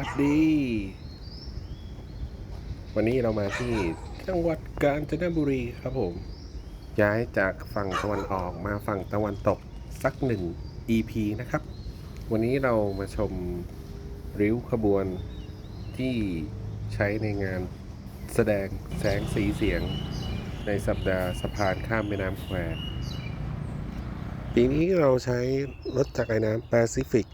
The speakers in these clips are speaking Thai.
สวัสดี วันนี้เรามาที่จังหวัดกาญจนบุรีครับผม ย้ายจากฝั่งตะวันออกมาฝั่งตะวันตกสักหนึ่ง EP นะครับ วันนี้เรามาชมริ้วขบวนที่ใช้ในงานแสดงแสงสีเสียง ในสัปดาห์สะพานข้ามแม่น้ำแควปีนี้เราใช้รถจักรยานน้ำแปซิฟิก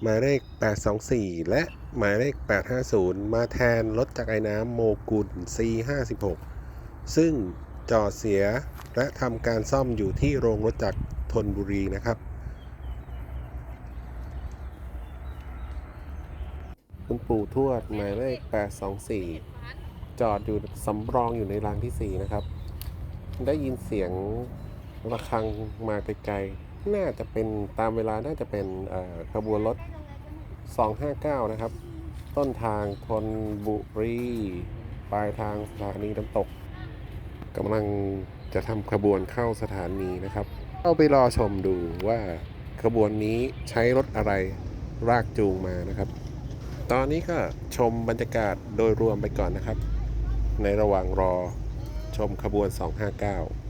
หมายเลข824 และ หมายเลข 850 มาแทนรถจักรยานน้ำโมกุล C56 ซึ่งจอดเสียและทำการซ่อมอยู่ที่โรงรถจักรธนบุรีนะครับ คุณปู่ทวดหมายเลข 824 จอดอยู่สำรองอยู่ในรางที่ 4 นะครับ ได้ยินเสียงระฆังมาไกลๆ น่าจะเป็นตามเวลาน่าจะเป็นขบวนรถ 259 นะครับ ต้นทางธนบุรี ปลายทางสถานีน้ำตกกำลังจะทำขบวนเข้าสถานีนะครับ เข้าไปรอชมดูว่าขบวนนี้ใช้รถอะไรรากจูงมานะครับ ตอนนี้ก็ชมบรรยากาศโดยรวมไปก่อนนะครับ ในระหว่างรอชมขบวน 259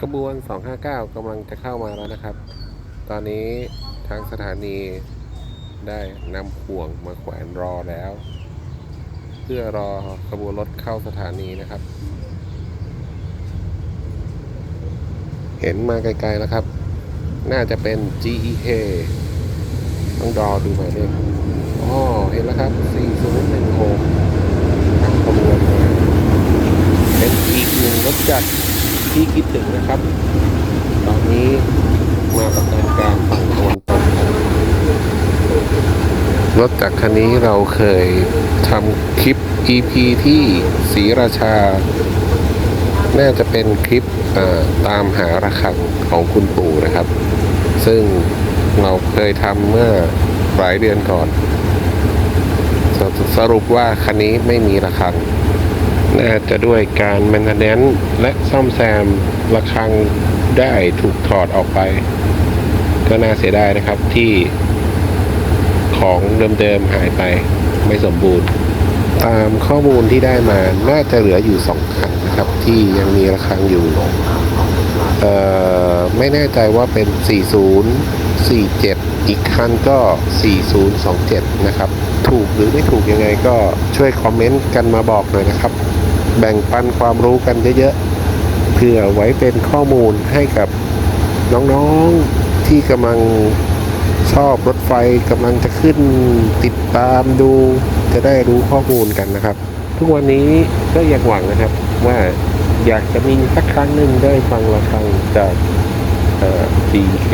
ข บวน 259กำลังจะเข้ามาแล้วนะครับ ตอนนี้ทางสถานีได้นำห่วงมาแขวนรอแล้ว เพื่อรอขบวนรถเข้าสถานีนะครับ เห็นมาไกลๆแล้วครับ น่าจะเป็น GEK ต้องรอดูหมายเลขอ๋อเห็นแล้วครับ 4016ทางขบวนมาเป็นอีกหนึ่งรถจักร ที่คิดถึงนะครับ ตอนนี้มาประกันการฝั่งตะวันตกรถจากคันนี้เราเคยทำคลิป EP ที่ศรีราชา น่าจะเป็นคลิปตามหาระฆังของคุณปู่นะครับ ซึ่งเราเคยทำเมื่อหลายเดือนก่อนสสรุปว่าคันนี้ไม่มีระฆัง น่าจะด้วยการแมนเทนแนนซ์และซ่อมแซมระฆังได้ถูกถอดออกไป ก็น่าเสียดายนะครับที่ของเดิมๆหายไปไม่สมบูรณ์ ตามข้อมูลที่ได้มาน่าจะเหลืออยู่สองคันนะครับ ที่ยังมีระฆังอยู่ไม่แน่ใจว่าเป็น 40 47 อีกคันก็ 4027 นะครับ ถูกหรือไม่ถูกยังไงก็ช่วยคอมเมนต์กันมาบอกหน่อยนะครับ แบ่งปันความรู้กันเยอะๆเพื่อไว้เป็นข้อมูลให้กับน้องๆที่กำลังชอบรถไฟกำลังจะขึ้นติดตามดูจะได้รู้ข้อมูลกันนะครับ ทุกวันนี้ก็ยังหวังนะครับว่าอยากจะมีสักครั้งหนึ่งได้ฟังระฆังจากเอ่อ DK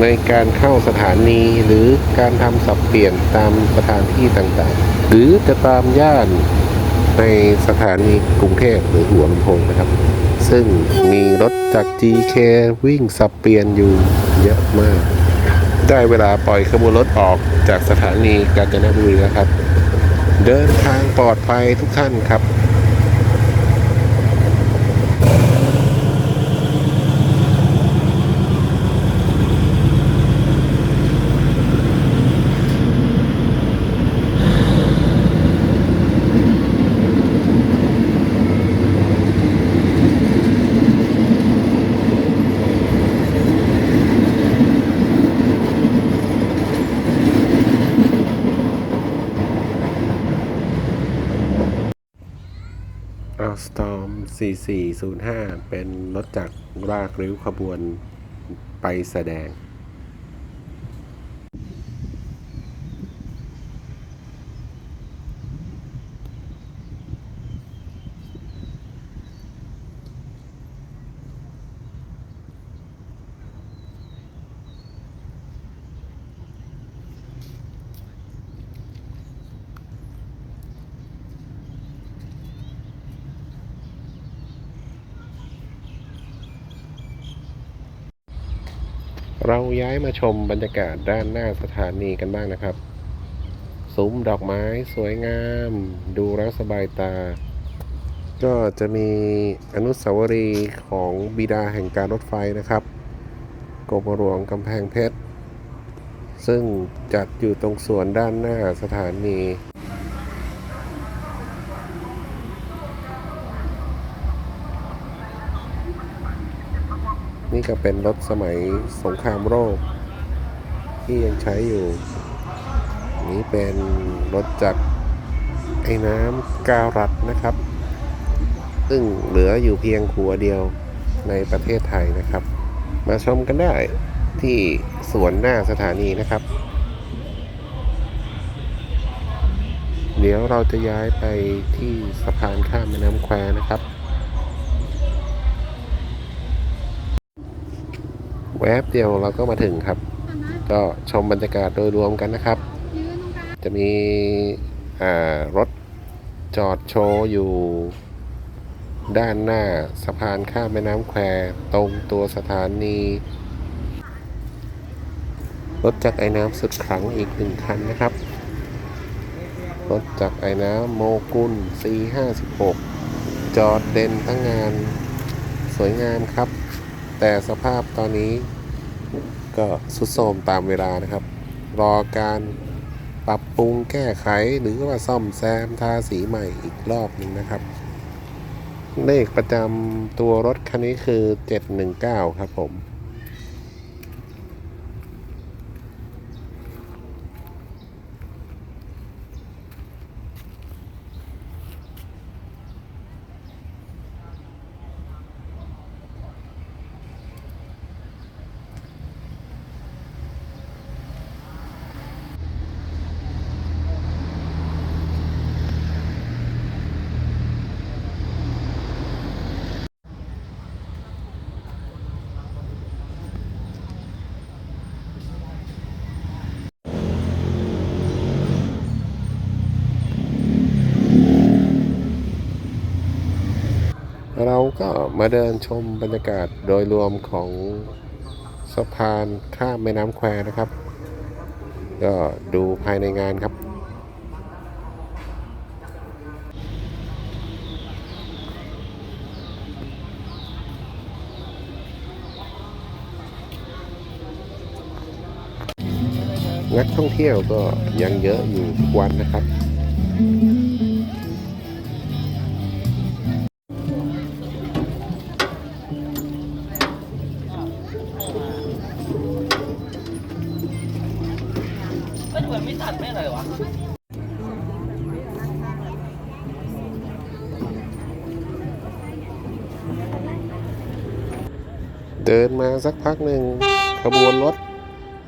ในการเข้าสถานีหรือการทำสับเปลี่ยนตามสถานที่ต่างๆ หรือจะตามย่าน ในสถานีกรุงเทพหรือหัวลำโพงนะครับ ซึ่งมีรถจาก GK วิ่งสับเปลี่ยนอยู่เยอะมาก ได้เวลาปล่อยขบวนรถออกจากสถานีกาญจนบุรีแล้วครับ เดินทางปลอดภัยทุกท่านครับ อัลสตอม 4405 เป็นรถจักรลากริ้วขบวนไปแสดง เราย้ายมาชมบรรยากาศด้านหน้าสถานีกันบ้างนะครับซุ้มดอกไม้สวยงาม ดูแล้วสบายตา ก็จะมีอนุสาวรีย์ของบิดาแห่งการรถไฟนะครับกรมหลวงกำแพงเพชร ซึ่งจัดอยู่ตรงส่วนด้านหน้าสถานี นี่ก็เป็นรถสมัยสงครามโลกที่ยังใช้อยู่ นี่เป็นรถจากรไอ้น้ำการัดนะครับ ซึ่งเหลืออยู่เพียงขัวเดียวในประเทศไทยนะครับ มาชมกันได้ที่สวนหน้าสถานีนะครับ เดี๋ยวเราจะย้ายไปที่สะพานข้ามแม่น้ำแควนะครับ แวบเดียวเราก็มาถึงครับ ก็ชมบรรยากาศโดยรวมกันนะครับ จะมีรถจอดโชว์อยู่ ด้านหน้าสะพานข้ามแม่น้ำแควตรงตัวสถานี รถจักรไอ้น้ำสุดขลังอีกหนึ่งคันนะครับ รถจักรไอ้น้ำโมกุล C56 จอดเด่นทั้งงานสวยงามครับ แต่สภาพตอนนี้ก็สุดโทรมตามเวลานะครับ รอการปรับปรุงแก้ไขหรือว่าซ่อมแซมทาสีใหม่อีกรอบหนึ่งนะครับ เลขประจำตัวรถคันนี้คือ 719 ครับผม ก็มาเดินชมบรรยากาศโดยรวมของสะพานข้ามแม่น้ำแควนะครับ ก็ดูภายในงานครับ นักท่องเที่ยวก็ยังเยอะอยู่ทุกวันนะครับ ไม่ตัดไม่อะไรวะเดินมาสักพักหนึ่งขบวนรถ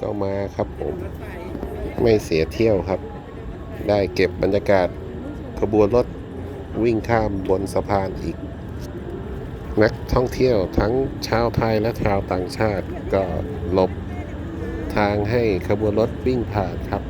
ก็มาครับผม ไม่เสียเที่ยวครับ ได้เก็บบรรยากาศขบวนรถวิ่งข้ามบนสะพานอีก นักท่องเที่ยวทั้งชาวไทยและชาวต่างชาติก็หลบทางให้ขบวนรถวิ่งผ่านครับ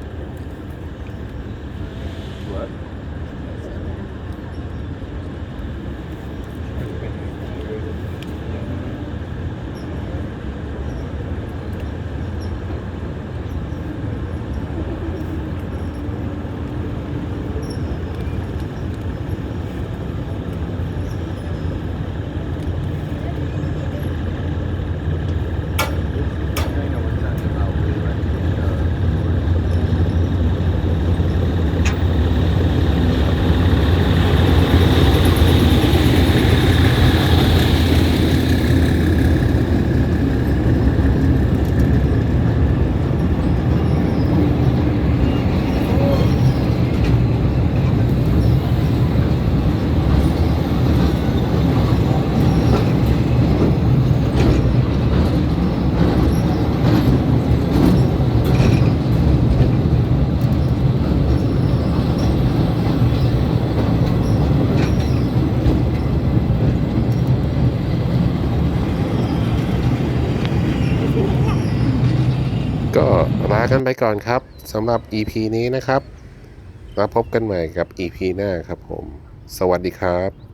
ก็ลา กันไปก่อนครับสำหรับ EP นี้นะครับมาพบกันใหม่กับ EP หน้าครับผม สวัสดีครับ